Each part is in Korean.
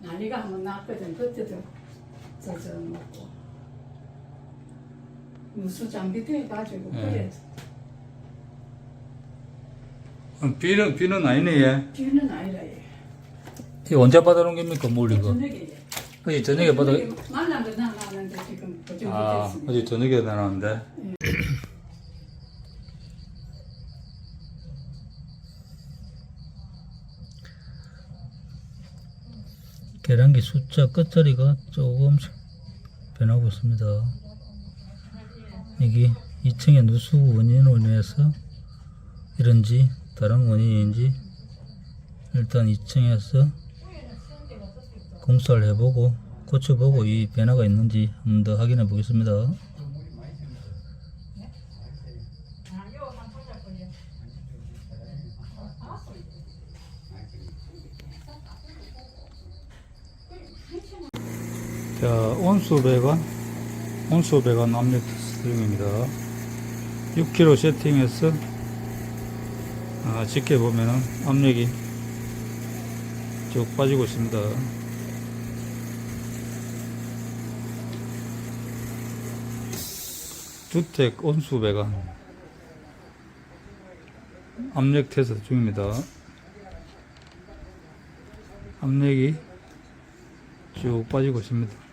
난리가 한번 났거든. 그때도 저저 먹고 무수 장비 돼가지고 네. 그래 음, 비는 비는 아니네 얘. 비는 아니라 얘. 이 언제 받아놓은 겁니까 물 이거? 저녁에 얘. 어제 저녁에 받아. 만난 거 나왔는데 지금 그 정도 아 됐습니다. 어제 저녁에 나왔는데. 계량기 숫자 끝자리가 조금씩 변하고 있습니다. 이게 2층의 누수 원인으로 인해서 이런지 다른 원인인지 일단 2층에서 공사를 해보고 고쳐보고 이 변화가 있는지 한번 더 확인해 보겠습니다. 자, 온수 배관, 온수 배관 압력 테스트 중입니다. 6kg 세팅해서 아, 지켜보면은 압력이 쭉 빠지고 있습니다. 주택 온수 배관 압력 테스트 중입니다. 압력이 쭉 빠지고 있습니다.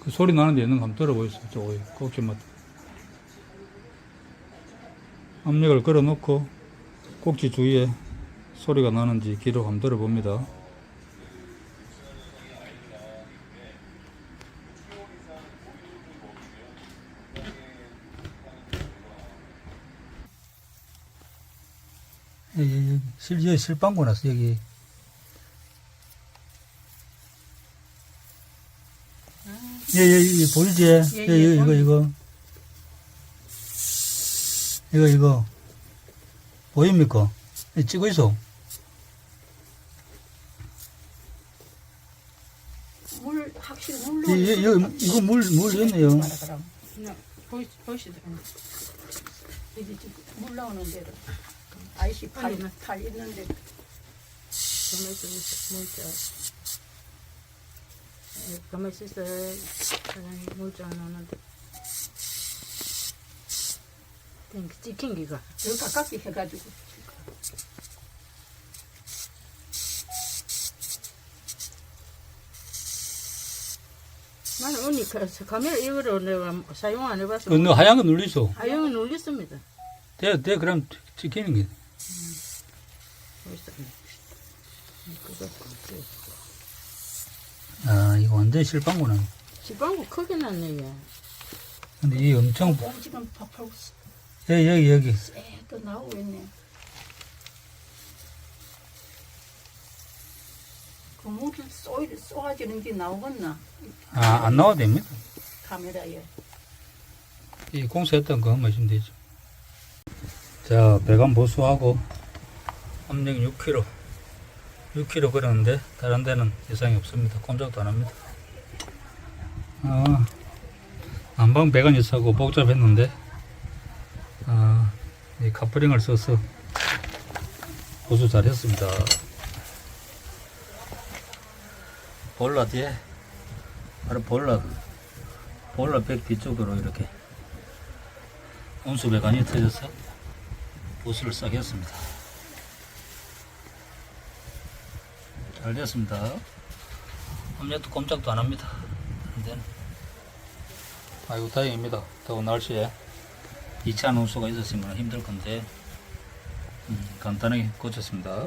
그 소리 나는데 있는 거 한번 들어보세요. 저거 꼭지마다. 압력을 걸어놓고 꼭지 주위에 소리가 나는지 기록 한번 들어봅니다. 여기, 여기, 실, 여기 실방구 났어, 여기. 예, 예, 예, 보이지? 예, 예, 예, 이거, 이거. 이거, 이거. 보입니까? 예, 찍고 있어. 물 확실히 물로 이, 이, 이거, 이거 물, 물 있네요. 그냥 보이 보이시더라고요. 이게 지금 물 나오는 대로 아이씨 팔 팔 있는데. 가만히 있어, 사장님 물자 안 오는데. 땡, 찍힌 기가. 여기 가깝게 해가지고 나는 언니 그 카메라 이거를 내가 사용 안 해봐서. 그, 너 하얀 거 눌리소. 아영은 올렸습니다. 돼, 돼, 그럼 찍히는 게. 벌써. 그거 그 아, 이거 완전 실방구네. 지방구 크게 났네, 얘. 근데 이 엄청, 오 지금 팍팍 여기, 여기, 여기. 쎄또 나오고 있네. 그 물을 쏘 쏘아지는 게 나오겠나 아, 안 나와도 됩니다. 카메라에. 이 공사했던 거 한번 있으면 되죠. 자, 배관 보수하고 압력 6kg. 6kg 그러는데 다른 데는 이상이 없습니다. 꼼짝도 안 합니다. 아, 난방 배관이 있하고 복잡했는데 아, 이 카프링을 써서 보수 잘 했습니다. 볼라 뒤에 바로 볼라 볼라 백 뒤쪽으로 이렇게 온수 배관이 터져서 보수를 싹 했습니다. 잘 됐습니다. 압력도 꼼짝도 안 합니다. 근데 아이고 다행입니다. 더운 날씨에 2차 온수가 있었으면 힘들 건데 음, 간단하게 고쳤습니다.